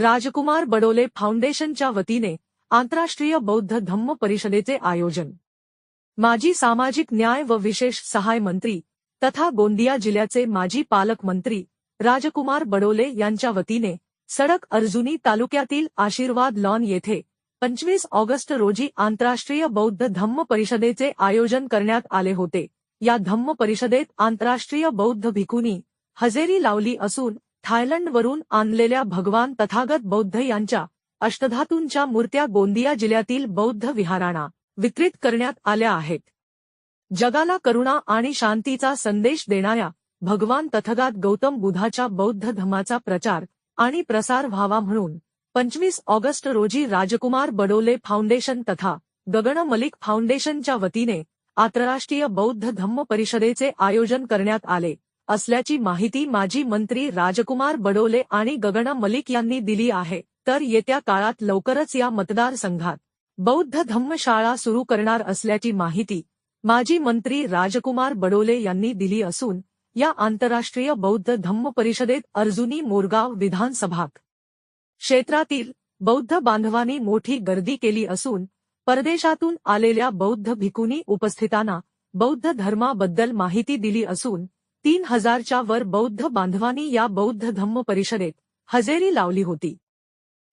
राजकुमार बडोले फाउंडेशनच्या वतीने आंतरराष्ट्रीय बौद्ध धम्म परिषदेचे आयोजन. माजी सामाजिक न्याय व विशेष सहाय मंत्री तथा गोंदिया जिल्ह्याचे माजी पालकमंत्री राजकुमार बडोले यांच्या वतीने सडक अर्जुनी तालुक्यातील आशीर्वाद लॉन येथे पंचवीस ऑगस्ट रोजी आंतरराष्ट्रीय बौद्ध धम्म परिषदेचे आयोजन करण्यात आले होते. या धम्म परिषदेत आंतरराष्ट्रीय बौद्ध भिकुनी हजेरी लावली असून थायलंडवरून आणलेल्या भगवान तथागत बौद्ध यांच्या अष्टधातूंच्या मूर्त्या गोंदिया जिल्ह्यातील बौद्ध विहाराणा वितरित करण्यात आल्या आहेत. जगाला करुणा आणि शांतीचा संदेश देणाऱ्या भगवान तथगात गौतम बुधाच्या बौद्ध धमाचा प्रचार आणि प्रसार व्हावा म्हणून पंचवीस ऑगस्ट रोजी राजकुमार बडोले फाउंडेशन तथा गगन मलिक फाउंडेशनच्या वतीने आंतरराष्ट्रीय बौद्ध धम्म परिषदेचे आयोजन करण्यात आले. असल्याची माहिती माजी मंत्री राजकुमार बडोले आणि गगन मलिक यांनी दिली आहे. तर येत्या काळात लवकरच या मतदारसंघात बौद्ध धम्मशाळा सुरू करणार असल्याची माहिती माजी मंत्री राजकुमार बडोले यांनी दिली असून या आंतरराष्ट्रीय बौद्ध धम्म परिषदेत अर्जुनी मोरगाव विधानसभा क्षेत्रातील बौद्ध बांधवांनी मोठी गर्दी केली असून परदेशातून आलेल्या बौद्ध भिकुनी उपस्थितांना बौद्ध धर्माबद्दल माहिती दिली असून तीन हजारच्या वर बौद्ध बांधवांनी या बौद्ध धम्म परिषदेत हजेरी लावली होती.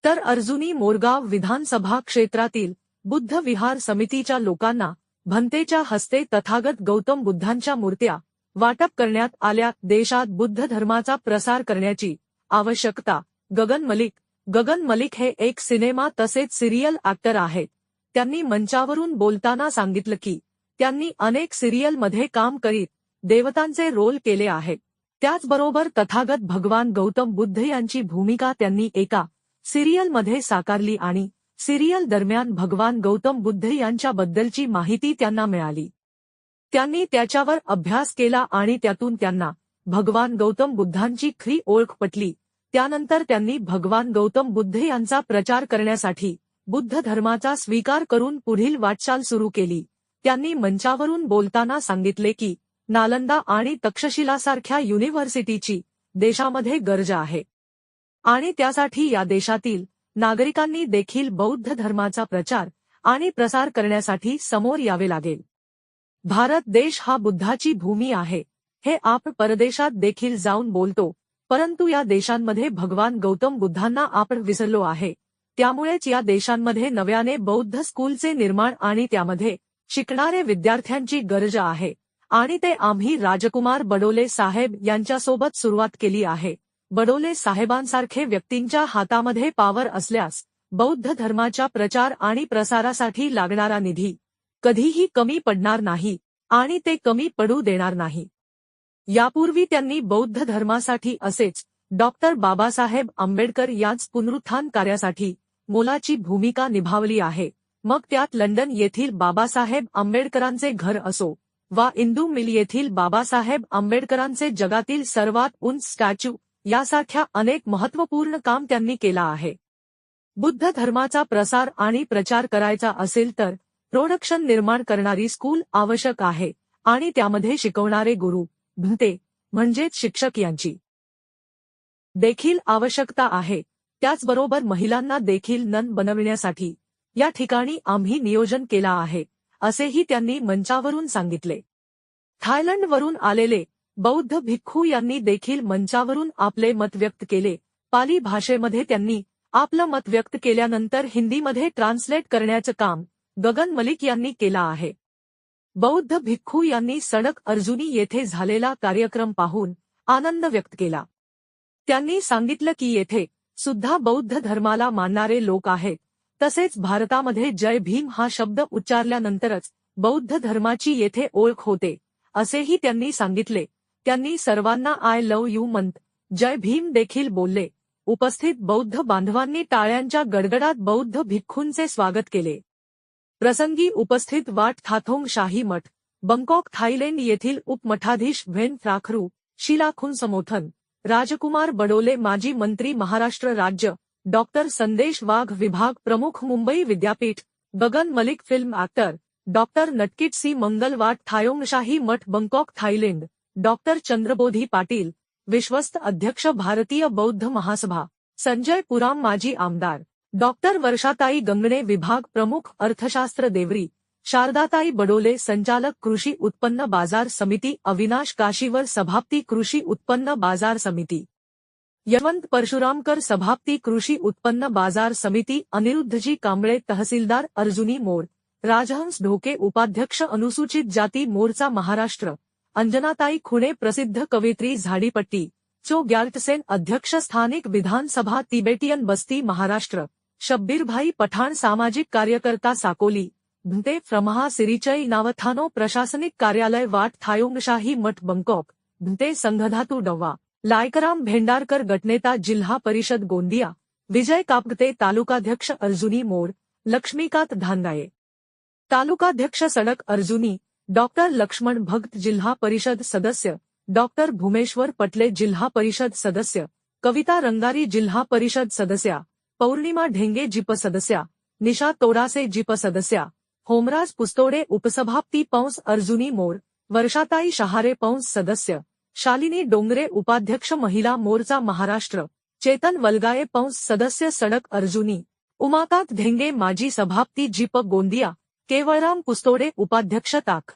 तर अर्जुनी मोरगाव विधानसभा क्षेत्रातील बुद्ध विहार समितीच्या लोकांना भंतेच्या हस्ते तथागत गौतम बुद्धांच्या मूर्त्या वाटप करण्यात आल्या. देशात बुद्ध धर्माचा प्रसार करण्याची आवश्यकता गगन मलिक गगन मलिक हे एक सिनेमा तसेच सिरियल ऍक्टर आहेत. त्यांनी मंचावरून बोलताना सांगितलं की त्यांनी अनेक सिरियलमध्ये काम करीत देवतांचे रोल केले आहेत. त्याचबरोबर तथागत भगवान गौतम बुद्ध यांची भूमिका त्यांनी एका सिरियलमध्ये साकारली आणि सिरियल दरम्यान भगवान गौतम बुद्ध यांच्याबद्दलची माहिती त्यांना मिळाली. त्यांनी त्याच्यावर अभ्यास केला आणि त्यातून त्यांना भगवान गौतम बुद्धांची खरी ओळख पटली. त्यानंतर त्यांनी भगवान गौतम बुद्ध यांचा प्रचार करण्यासाठी बुद्ध धर्माचा स्वीकार करून पुढील वाटचाल सुरू केली. त्यांनी मंचावरून बोलताना सांगितले की नालंदा आणि तक्षशिलासारख्या युनिव्हर्सिटीची देशामध्ये गरज आहे. आणि त्यासाठी या देशातील नागरिकांनी देखील बौद्ध धर्माचा प्रचार आणि प्रसार करण्यासाठी समोर यावे लागेल. भारत देश हा बुद्धाची भूमी आहे हे आपण परदेशात देखील जाऊन बोलतो परंतु या देशांमध्ये भगवान गौतम बुद्धांना आपण विसरलो आहे. त्यामुळेच या देशांमध्ये नव्याने बौद्ध स्कूलचे निर्माण आणि त्यामध्ये शिकणारे विद्यार्थ्यांची गरज आहे. आणि ते आम्ही राजकुमार बडोले साहेब यांच्यासोबत सुरुवात केली आहे. बडोले साहेबांसारखे व्यक्तींच्या हातामध्ये पावर असल्यास बौद्ध धर्माच्या प्रचार आणि प्रसारासाठी लागणारा निधी कधीही कमी पडणार नाही आणि ते कमी पडू देणार नाही. यापूर्वी त्यांनी बौद्ध धर्मासाठी असेच डॉक्टर बाबासाहेब आंबेडकर याच पुनरुत्थान कार्यासाठी मोलाची भूमिका निभावली आहे. मग त्यात लंडन येथील बाबासाहेब आंबेडकरांचे घर असो वा इंदू मिल येथील बाबासाहेब आंबेडकरांचे जगातील सर्वात उंच स्टॅच्यू यासारख्या अनेक महत्त्वपूर्ण काम त्यांनी केला आहे. बुद्ध धर्माचा प्रसार आणि प्रचार करायचा असेल तर प्रोडक्शन निर्माण करणारी स्कूल आवश्यक आहे आणि त्यामध्ये शिकवणारे गुरु भंते म्हणजेच शिक्षक यांची देखील आवश्यकता आहे. त्याचबरोबर महिलांना देखील नन बनविण्यासाठी या ठिकाणी आम्ही नियोजन केला आहे. असेही त्यांनी मंचावरून सांगितले. थायलंडवरून आलेले बौद्ध भिक्खू यांनी देखील मंचावरून आपले मत व्यक्त केले. पाली भाषेमध्ये त्यांनी आपलं मत व्यक्त केल्यानंतर हिंदीमध्ये ट्रान्सलेट करण्याचं काम गगन मलिक यांनी केला आहे. बौद्ध भिक्खू यांनी सडक अर्जुनी येथे झालेला कार्यक्रम पाहून आनंद व्यक्त केला. त्यांनी सांगितलं की येथे सुद्धा बौद्ध धर्माला मानणारे लोक आहेत. तसेच भारतामध्ये जय भीम हा शब्द उच्चारल्यानंतरच बौद्ध धर्माची येथे ओळख होते असेही त्यांनी सांगितले. त्यांनी सर्वांना आय लव्ह यू मंत जय भीम देखील बोलले. उपस्थित बौद्ध बांधवांनी टाळ्यांच्या गडगडात बौद्ध भिक्खूंचे स्वागत केले. प्रसंगी उपस्थित वाट थाथोंग शाही मठ बंकॉक थायलंड येथील उपमठाधीश व्हेन फ्राखरू शिलाखून समोथन राजकुमार बडोले माजी मंत्री महाराष्ट्र राज्य डॉक्टर संदेश वाघ विभाग प्रमुख मुंबई विद्यापीठ, Gagan Malik film actor, doctor नटकिट सी मंगलवाट थायोंगशाही मठ Bangkok Thailand, doctor Chandrabodhi Patil, विश्वस्त अध्यक्ष, भारतीय बौद्ध महासभा, संजय पुराम माजी आमदार, डॉक्टर वर्षाताई गंगणे विभाग प्रमुख, अर्थशास्त्र देवरी, शारदाताई बडोले, संचालक कृषि उत्पन्न बाज़ार समिति, अविनाश काशीवर सभापती, कृषि उत्पन्न बाज़ार समिती. यशवंत परशुरामकर सभापती कृषी उत्पन्न बाजार समिती अनिरुद्धजी कांबळे तहसीलदार अर्जुनी मोर राजहंस ढोके उपाध्यक्ष अनुसूचित जाती मोर्चा महाराष्ट्र अंजनाताई खुणे प्रसिद्ध कवित्री झाडीपट्टी चो ग्याल्टसेन अध्यक्ष स्थानिक विधानसभा तिबेटियन बस्ती महाराष्ट्र शब्बीरभाई पठाण सामाजिक कार्यकर्ता साकोली भंते फ्रमहा सिरिचई नावथानो प्रशासनिक कार्यालय वाट थायोंगशाही मठ बंकॉक भंते संघधातू डव्वा लायकराम भेंडारकर गटनेता जिल्हा परिषद गोंदिया, विजय कापगते तालुकाध्यक्ष अर्जुनी मोर लक्ष्मीकांत धानगाये. तालुकाध्यक्ष सडक अर्जुनी, डॉक्टर लक्ष्मण भक्त जिल्हा परिषद सदस्य, डॉक्टर भूमेश्वर पटले जिल्हा परिषद सदस्य, कविता रंगारी जिल्हा परिषद सदस्या, पौर्णिमा ढेंगे जिप सदस्या, निशा तोडासे जिप सदस्या, होमराज पुस्तोडे उपसभापती पौंस अर्जुनी मोर वर्षाताई शहारे पौंस सदस्य शालिनी डोंगरे उपाध्यक्ष महिला मोर्चा महाराष्ट्र चेतन वलगाये पंस सदस्य सडक अर्जुनी उमाकांत ढेंगे माजी सभापती जिप गोंदिया केवळराम कुस्तोडे उपाध्यक्ष ताक.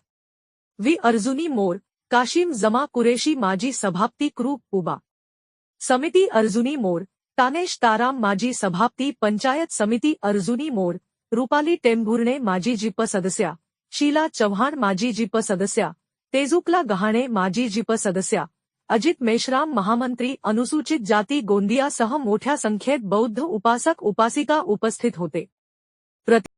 व्ही. अर्जुनी मोर काशिम जमा कुरेशी माजी सभापती क्रू. उबा. समिती अर्जुनी मोर तानेश ताराम माजी सभापती पंचायत समिती अर्जुनी मोर रुपाली टेंभुर्णे माजी जिप सदस्या शीला चव्हाण माजी जिप सदस्या तेजुकला गहाणे माजी जिप सदस्या. अजित मेश्राम महामंत्री अनुसूचित जाती गोंदियासह मोठ्या संख्येत बौद्ध उपासक उपासिका उपस्थित होते.